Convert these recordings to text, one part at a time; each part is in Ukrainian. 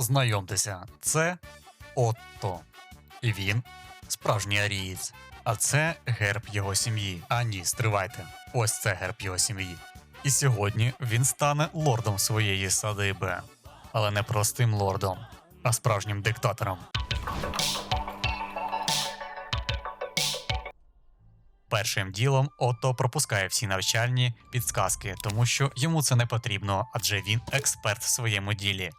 Знайомтеся, це Отто. І він справжній арієць. А це герб його сім'ї. А ні, стривайте. Ось це герб його сім'ї. І сьогодні він стане лордом своєї садиби. Але не простим лордом, а справжнім диктатором. Першим ділом Отто пропускає всі навчальні підсказки, тому що йому це не потрібно, адже він експерт в своєму ділі.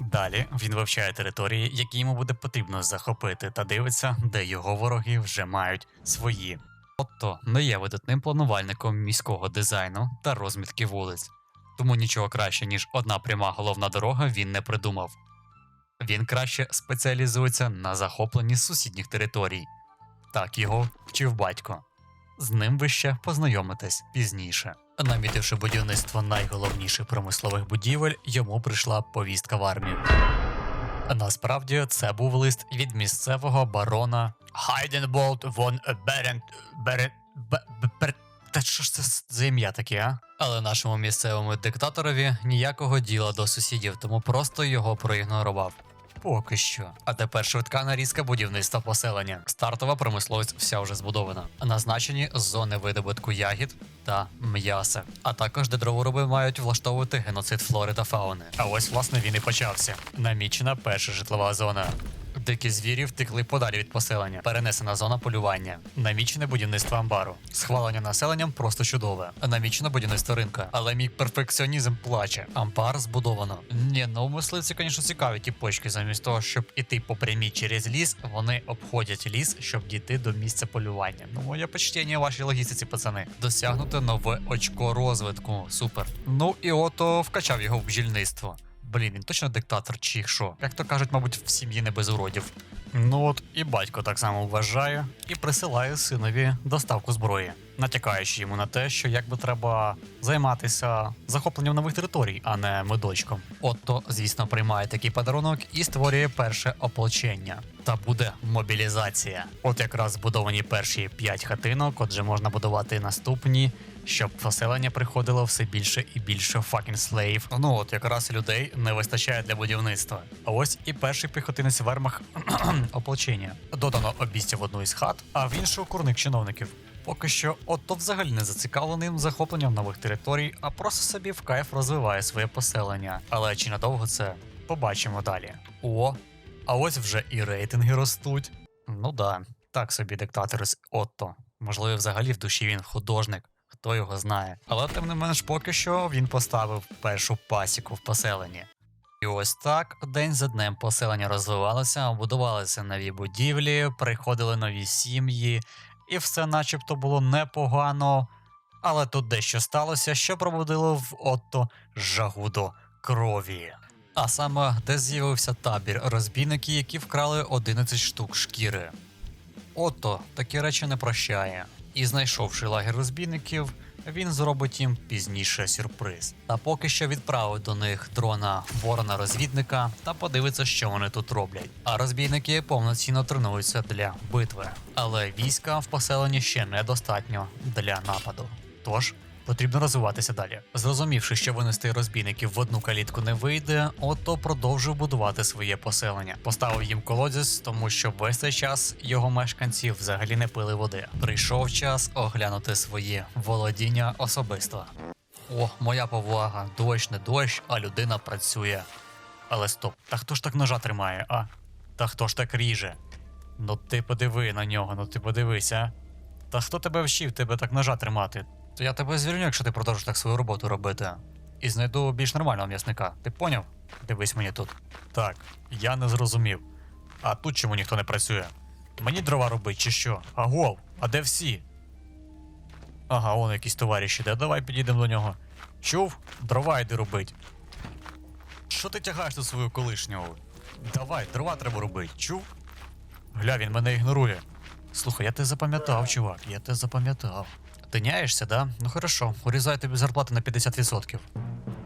Далі він вивчає території, які йому буде потрібно захопити, та дивиться, де його вороги вже мають свої. Отто не є видатним планувальником міського дизайну та розмітки вулиць, тому нічого краще, ніж одна пряма головна дорога він не придумав. Він краще спеціалізується на захопленні сусідніх територій. Так його вчив батько. З ним ви ще познайомитесь пізніше. Намітивши будівництво найголовніших промислових будівель, йому прийшла повістка в армію. Насправді це був лист від місцевого барона Хайденболт фон Берент Берент Бер... Та що ж це за ім'я таке, а? Але нашому місцевому диктаторові ніякого діла до сусідів, тому просто його проігнорував. Поки що. А тепер швидка нарізка будівництва поселення. Стартова промисловість вся вже збудована. Назначені зони видобутку ягід та м'яса, а також де дроворуби мають влаштовувати геноцид флори та фауни. А ось власне він і почався. Намічена перша житлова зона. Дикі звірі втекли подалі від поселення. Перенесена зона полювання. Намічене будівництво амбару. Схвалення населенням просто чудове. Намічено будівництво ринка. Але мій перфекціонізм плаче. Амбар збудовано. Ні, ну мисливці, звісно, цікаві ті почки. Замість того, щоб іти по прямій через ліс, вони обходять ліс, щоб дійти до місця полювання. Ну, моє почтення вашій логістиці, пацани. Досягнуто нове очко розвитку. Супер. Ну і ото вкачав його в бджільництво. Блін, він точно диктатор чи що? Як то кажуть, мабуть, в сім'ї не без уродів. Ну от і батько так само вважає і присилає синові доставку зброї, натякаючи йому на те, що якби треба займатися захопленням нових територій, а не медочком. Отто, звісно, приймає такий подарунок і створює перше ополчення. Та буде мобілізація. От якраз збудовані перші п'ять хатинок, отже, можна будувати наступні, щоб поселення приходило все більше і більше fucking слейв. Ну от якраз людей не вистачає для будівництва. А ось і перший піхотинець вермах ополчення. Додано обістя в одну із хат, а в іншу курник чиновників. Поки що Отто взагалі не зацікавленим захопленням нових територій, а просто собі в кайф розвиває своє поселення. Але чи надовго це побачимо далі. О, а ось вже і рейтинги ростуть. Ну да, так собі диктатор з Отто. Можливо, взагалі в душі він художник, хто його знає. Але тим не менш, поки що він поставив першу пасіку в поселенні. І ось так день за днем поселення розвивалося, будувалися нові будівлі, приходили нові сім'ї, і все начебто було непогано. Але тут дещо сталося, що пробудило в Отто жагу до крові. А саме, де з'явився табір розбійників, які вкрали 11 штук шкіри. Отто такі речі не прощає. І знайшовши лагер розбійників, він зробить їм пізніше сюрприз. Та поки що відправить до них дрона ворона розвідника та подивиться, що вони тут роблять. А розбійники повноцінно тренуються для битви. Але війська в поселенні ще недостатньо для нападу. Тож потрібно розвиватися далі. Зрозумівши, що винести розбійників в одну калітку не вийде, Отто продовжив будувати своє поселення. Поставив їм колодязь, тому що весь цей час його мешканці взагалі не пили води. Прийшов час оглянути свої володіння особисто. О, моя повага, дощ не дощ, а людина працює. Але стоп, та хто ж так ножа тримає, а? Та хто ж так ріже? Ну ти подиви на нього, ну ти подивися. Та хто тебе вчив тебе так ножа тримати? То я тебе звільню, якщо ти продовжиш так свою роботу робити. І знайду більш нормального м'ясника. Ти поняв? Дивись мені тут. Так, я не зрозумів. А тут чому ніхто не працює? Мені дрова робить чи що? Агов, а де всі? Ага, он якийсь товариш іде, давай підійдемо до нього. Чув? Дрова йди робить. Що ти тягаєш тут свою колишнього? Давай, дрова треба робити, чув? Гля, він мене ігнорує. Слухай, я тебе запам'ятав, чувак, я тебе запам'ятав. Тиняєшся, да? Ну хорошо, урізаю тобі зарплати на 50%.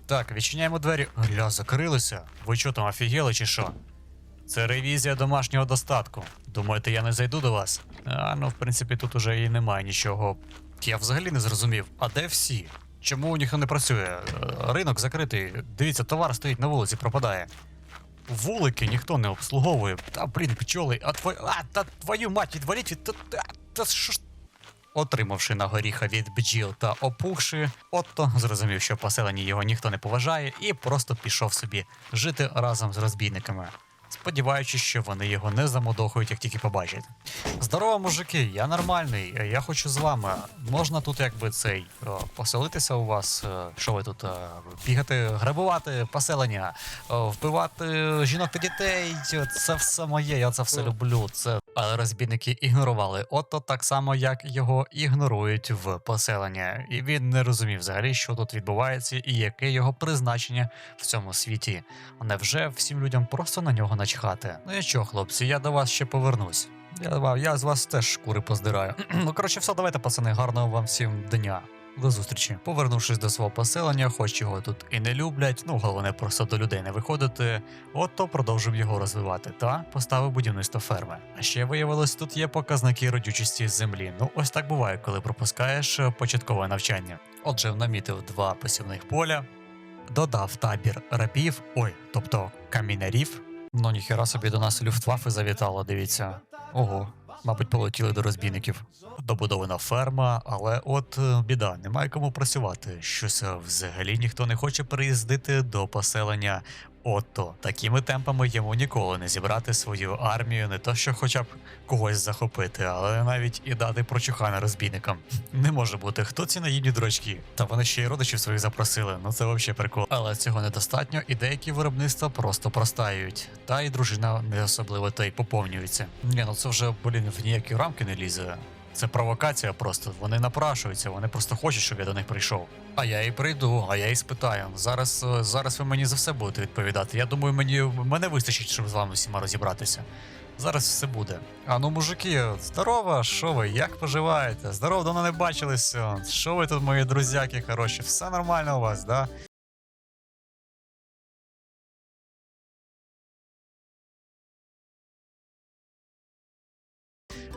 Так, відчиняємо двері. Гля, закрилися. Ви що там, офігели чи що? Це ревізія домашнього достатку. Думаєте, я не зайду до вас? А, ну, в принципі, тут уже і немає нічого. Я взагалі не зрозумів, а де всі? Чому ніхто не працює? Е, Ринок закритий. Дивіться, товар стоїть на вулиці, пропадає. Вулики ніхто не обслуговує. Та блін, пчоли, а твою. А, та твою мать, відваліть від. Та, та, та що ж. Отримавши на горіха від бджіл та опухши, Отто зрозумів, що в поселенні його ніхто не поважає, і просто пішов собі жити разом з розбійниками, сподіваючись, що вони його не замодохують, як тільки побачать. Здорово, мужики, я нормальний, я хочу з вами. Можна тут якби цей о, поселитися у вас? е, Що ви тут? е, Бігати, грабувати поселення, о, вбивати жінок та дітей. Це все моє, я це все люблю. Це але розбійники ігнорували Отто так само, як його ігнорують в поселення, і він не розумів взагалі, що тут відбувається і яке його призначення в цьому світі. Невже всім людям просто на нього начхати? Ну і що, хлопці, я до вас ще повернусь. Я, я з вас теж шкури поздираю. ну коротше, все, давайте, пацани, гарного вам всім дня. До зустрічі. Повернувшись до свого поселення, хоч його тут і не люблять, ну головне просто до людей не виходити. Отто продовжив його розвивати та поставив будівництво ферми. А ще виявилось, тут є показники родючості землі. Ну ось так буває, коли пропускаєш е, початкове навчання. Отже, намітив два посівних поля, додав табір рабів, ой, тобто камінярів. Ну ніхера собі до нас люфтваффе завітало, дивіться. Ого, мабуть, полетіли до розбійників. Добудована ферма, але от е, біда, немає кому працювати. Щось е, взагалі ніхто не хоче приїздити до поселення. Отто такими темпами йому ніколи не зібрати свою армію, не то що хоча б когось захопити, але навіть і дати прочухана розбійникам. Не може бути, хто ці наївні дурачки. Та вони ще й родичів своїх запросили. Ну це взагалі прикол. Але цього недостатньо, і деякі виробництва просто простають. Та й дружина не особливо та й поповнюється. Ні, ну це вже блін в ніякі рамки не лізе. Це провокація просто. Вони напрашуються, вони просто хочуть, щоб я до них прийшов. А я і прийду, а я і спитаю. Зараз, е, зараз ви мені за все будете відповідати. Я думаю, мені мене вистачить, щоб з вами всіма розібратися. Зараз все буде. А ну, мужики, здорово, що ви? Як поживаєте? Здорово, давно не бачилися. Що ви тут, мої друзяки, хороші? Все нормально у вас, да?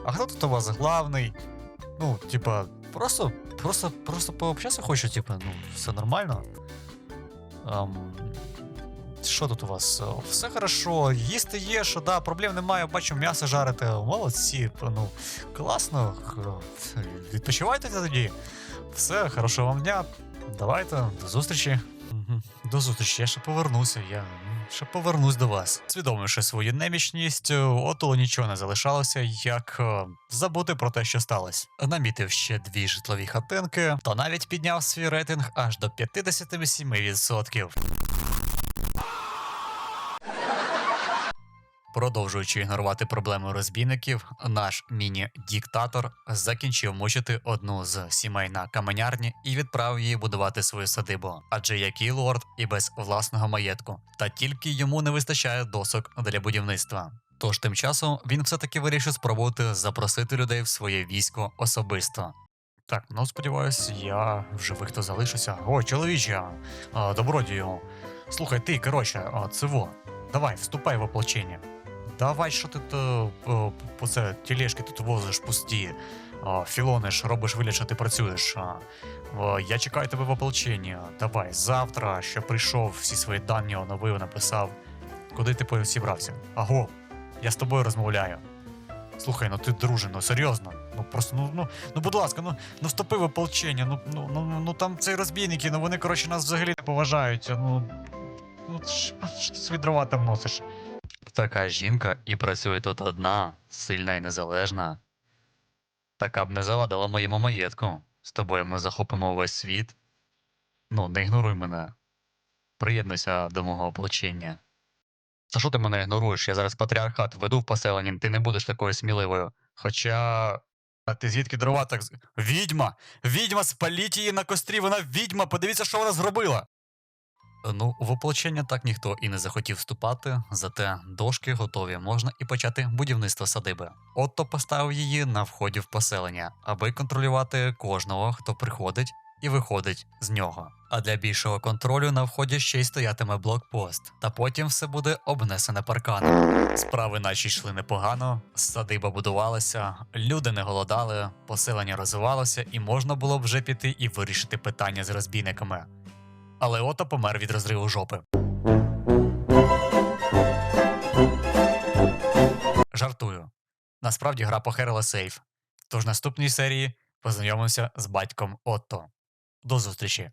А хто тут у вас главний? Ну, типа, просто, просто, просто пообщатися хочу, типа, ну, все нормально. Ам, що тут у вас? Все хорошо, їсти є, що да, проблем немає, бачу, м'ясо жарите. Молодці, ну, класно. Відпочивайте тоді. Все, хорошого вам дня. Давайте, до зустрічі. До зустрічі, я ще повернуся. Я ще повернусь до вас. Свідомивши свою немічність, е, ото нічого не залишалося, як е, забути про те, що сталося. Намітив ще дві житлові хатинки, та навіть підняв свій рейтинг аж до 57%. Продовжуючи ігнорувати проблеми розбійників, наш міні-діктатор закінчив мучити одну з сімей на каменярні і відправив її будувати свою садибу. Адже який лорд і без власного маєтку, та тільки йому не вистачає досок для будівництва. Тож тим часом він все-таки вирішив спробувати запросити людей в своє військо особисто. Так, ну сподіваюсь, я в живих то залишуся. О, чоловіче, добродію. Слухай, ти, коротше, а, це во. Давай, вступай в ополчення. Давай, що ти то по це тілешки тут возиш пусті, філониш, робиш вигляд, що ти працюєш. Я чекаю тебе в ополченні. Давай, завтра, що прийшов, всі свої дані оновив, написав. Куди ти зібрався? Аго, я з тобою розмовляю. Слухай, ну ти друже, ну серйозно. Ну просто, ну, ну, ну будь ласка, ну, ну вступи в ополчення, ну, ну, ну, ну, ну там ці розбійники, ну вони, коротше, нас взагалі не поважають. Ну, ну що, ти свої дрова там носиш? Така жінка і працює тут одна, сильна і незалежна. Така б не завадила моєму маєтку. З тобою ми захопимо увесь світ. Ну, не ігноруй мене. Приєднуйся до мого ополчення. Та що ти мене ігноруєш? Я зараз патріархат веду в поселенні, ти не будеш такою сміливою. Хоча. А ти звідки дрова так. Відьма! Відьма, спаліть її на кострі, вона відьма, подивіться, що вона зробила. Ну, в ополчення так ніхто і не захотів вступати, зате дошки готові, можна і почати будівництво садиби. Отто поставив її на вході в поселення, аби контролювати кожного, хто приходить, і виходить з нього. А для більшого контролю на вході ще й стоятиме блокпост, та потім все буде обнесене парканом. Справи наче йшли непогано, садиба будувалася, люди не голодали, поселення розвивалося, і можна було б вже піти і вирішити питання з розбійниками. Але Ото помер від розриву жопи. Жартую. Насправді гра похерила сейф. Тож в наступній серії познайомимося з батьком Отто. До зустрічі!